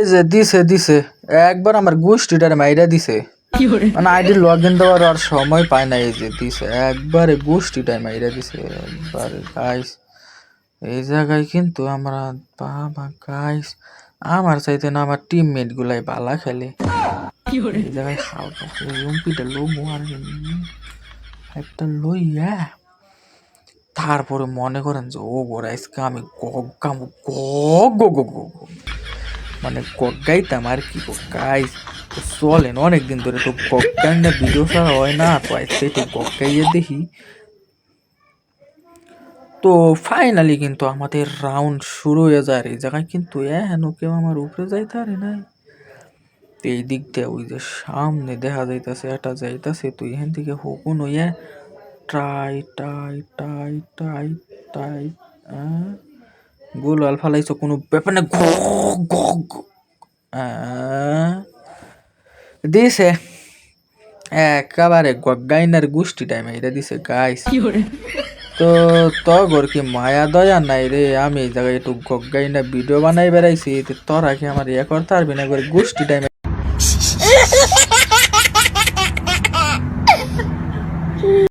এই যে দিছে দিছে। একবার আমার গোষ্ঠীটার মাইরা দিছে। মানে আইডি লগ ইন দেওয়ার আর সময় পায় না এই যে দিছে। একবারে গোষ্ঠীটাই মাইরা দিছে। একবারে গাইস এই জায়গায় কিন্তু আমরা বাবা গাইস আমার চাইতে না আমার টিমমেট গুলাই বালা খেলে। এই জায়গায় হালকা লুম্পিটা লোমো আর একটা লইয়া তারপরে মনে করেন যে ও গোরা আজকে আমি গগ গো গো মানে গগ্গাইতাম আর কি তো চলেন, অনেকদিন ধরে তো গগ্গাই না ভিডিও ছাড়া হয় না, তো আজকে একটু গগ্গাইয়ে দেখি। তো ফাইনালি কিন্তু আমাদের রাউন্ড শুরু হয়ে যায় এই জায়গায় কিন্তু এহেন কেউ আমার উপরে যাইতে পারে নাই। এই দিক দিয়ে ওই যে সামনে দেখা যাইতাছে, এটা যাইতাছে, তো এখান থেকে হুকুন হইয়া ট্রাই টাই টাই টাই টাই গোল আল ফালাইছো কোনো ব্যাপার না দিছে। একেবারে গগাইনার গোষ্ঠী টাইমে এটা দিছে গাইস তো তগর কি মায়া দয়া নাই রে আমি এই জায়গায় একটু গগাইনা ভিডিও বানাই বেড়াইছি তোরা কি আমার ইয়ে করতে পারবি না গোষ্ঠী টাইমে